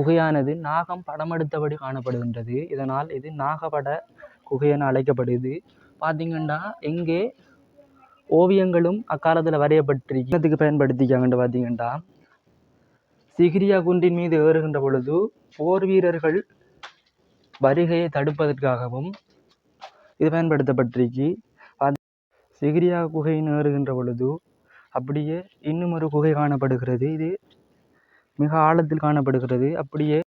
குகையானது நாகம் படமெடுத்தபடி காணப்படுகின்றது. இதனால் இது நாகபட குகை என அழைக்கப்படுது பார்த்தீங்கன்னா இங்கே ஓவியங்களும் அக்காலத்தில் வரையப்பட்டிருக்கு என்னத்துக்கு பயன்படுத்திக்காங்கன்னு பார்த்தீங்கன்னா சிகிரியா குன்றின் மீது ஏறுகின்ற பொழுது போர் வீரர்கள் வருகையை தடுப்பதற்காகவும் இது பயன்படுத்தப்பட்டிருக்கு. சிகிரியா குகையின் ஏறுகின்ற பொழுது அப்படியே இன்னும் ஒரு குகை காணப்படுகிறது. இது மிக ஆழத்தில் காணப்படுகிறது. அப்படியே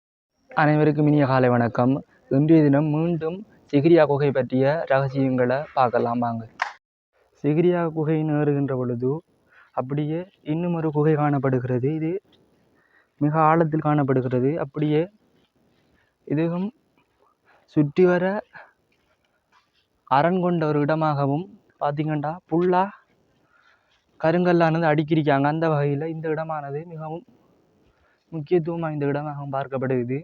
அனைவருக்கும் இனிய காலை வணக்கம். இன்றைய தினம் மீண்டும் சிகிரியா குகை பற்றிய ரகசியங்களை பார்க்கலாம் வாங்க. சிகிரியா குகையின் ஏறுகின்ற பொழுது அப்படியே இன்னும் ஒரு குகை காணப்படுகிறது. இது மிக ஆழத்தில் காணப்படுகிறது. அப்படியே இதுவும் சுற்றி வர அரண் கொண்ட ஒரு இடமாகவும் பார்த்தீங்கன்னா புல்லா கருங்கல்லானது அடுக்கியிருக்காங்க. அந்த வகையில் இந்த இடமானது மிகவும் முக்கியத்துவம் வாய்ந்த இடமாக பார்க்கப்படுகிறது.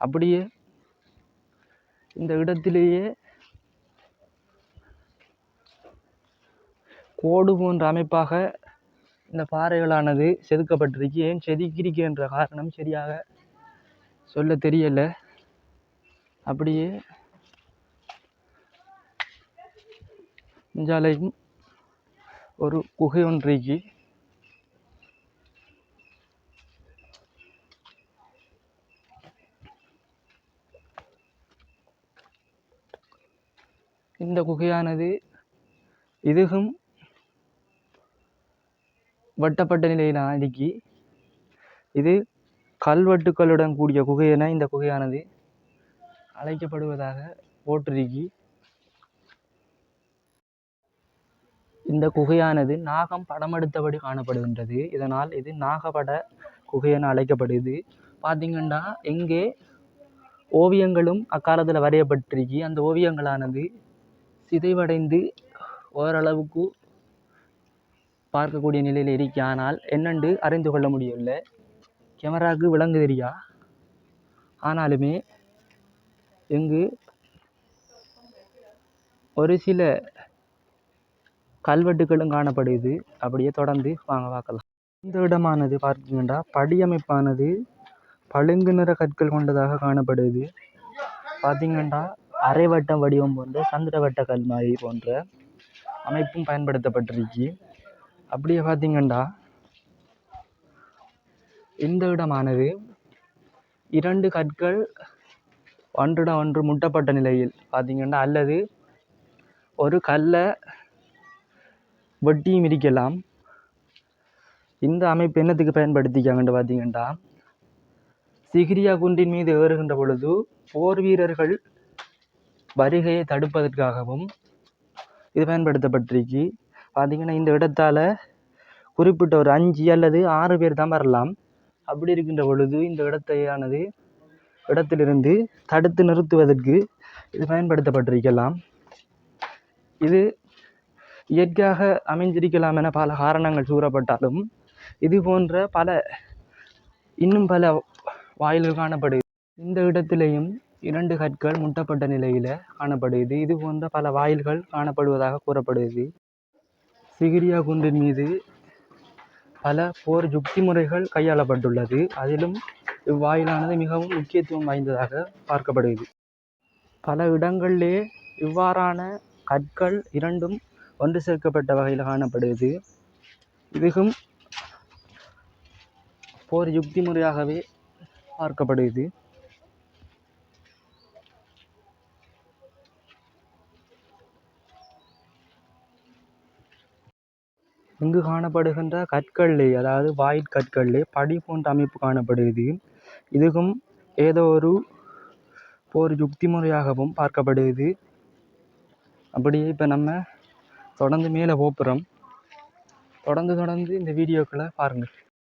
அப்படியே இந்த இடத்திலேயே கோடு போன்ற அமைப்பாக இந்த பாறைகளானது செதுக்கப்பட்டிருக்கு. ஏன் செதுக்கியிருக்கு என்ற காரணம் சரியாக சொல்ல தெரியலை. அப்படியே இஞ்சாலையும் ஒரு குகை ஒன்றைக்கு இந்த குகையானது இதுகும் வட்டப்பட்ட நிலையில் அடுக்கி இது கல்வெட்டுக்களுடன் கூடிய குகை என இந்த குகையானது அழைக்கப்படுவதாக போற்றிருக்கி. இந்த குகையானது நாகம் படமெடுத்தபடி காணப்படுகின்றது. இதனால் இது நாகபட குகை என அழைக்கப்படுது பார்த்தீங்கன்னா எங்கே ஓவியங்களும் அக்காலத்தில் வரையப்பட்டிருக்கி. அந்த ஓவியங்களானது சிதைவடைந்து ஓரளவுக்கு பார்க்கக்கூடிய நிலையில் இருக்கு ஆனால் என்னென்று அறிந்து கொள்ள முடியவில்லை. கேமராவுக்கு விளங்கு தெரியா? ஆனாலுமே இங்கு ஒரு சில கல்வெட்டுகளும் காணப்படுது. அப்படியே தொடர்ந்து வாங்க பார்க்கலாம். இந்த இடமானது பார்த்தீங்கன்னா படியமைப்பானது பளிங்கு நிற கற்கள் கொண்டதாக காணப்படுது. பார்த்தீங்கன்னா அரைவட்டம் வடிவம் போன்ற சந்திரவட்ட கல் மாதிரி போன்ற அமைப்பும் பயன்படுத்தப்பட்டிருக்கு. அப்படியே பார்த்தீங்கன்னா இந்த இடமானது இரண்டு கற்கள் ஒன்றுடன் ஒன்று முட்டப்பட்ட நிலையில் பார்த்தீங்கன்னா அல்லது ஒரு கல்லை வெட்டியும் இருக்கலாம். இந்த அமைப்பு என்னத்துக்கு பயன்படுத்திக்காங்கன்னு பார்த்தீங்கன்னா சிகிரியா குன்றின் மீது ஏறுகின்ற பொழுது போர் வீரர்கள் வருகையை தடுப்பதற்காகவும் இது பயன்படுத்தப்பட்டிருக்கு. பார்த்தீங்கன்னா இந்த இடத்தால் குறிப்பிட்ட ஒரு அஞ்சு அல்லது ஆறு பேர் தான் வரலாம். அப்படி இருக்கின்ற பொழுது இந்த இடத்தையானது இடத்திலிருந்து தடுத்து நிறுத்துவதற்கு இது பயன்படுத்தப்பட்டிருக்கலாம். இது இயற்கையாக அமைஞ்சிருக்கலாம் என பல காரணங்கள் கூறப்பட்டாலும் இது போன்ற பல இன்னும் பல வாயில்கள் காணப்படுது இந்த இடத்திலையும் இரண்டு கற்கள் முட்டப்பட்ட நிலையில் காணப்படுகிறது. இது போன்ற பல வாயில்கள் காணப்படுவதாக கூறப்படுகிறது. சிகிரியா குன்றின் மீது பல போர் யுக்தி முறைகள் கையாளப்பட்டுள்ளது. அதிலும் இவ்வாயிலானது மிகவும் முக்கியத்துவம் வாய்ந்ததாக பார்க்கப்படுகிறது. பல இடங்களிலே இவ்வாறான கற்கள் இரண்டும் ஒன்று சேர்க்கப்பட்ட வகையில் காணப்படுகிறது. இதுவும் போர் யுக்தி முறையாகவே பார்க்கப்படுகிறது. இங்கு காணப்படுகின்ற கற்களிலே அதாவது வாயில் கற்களிலே படி போன்ற அமைப்பு காணப்படுகிறது. இதுவும் ஏதோ ஒரு போர் யுக்தி முறையாகவும் பார்க்கப்படுது அப்படியே இப்போ நம்ம தொடர்ந்து மேலே போப்புறோம் தொடர்ந்து தொடர்ந்து இந்த வீடியோக்களை பாருங்கள்.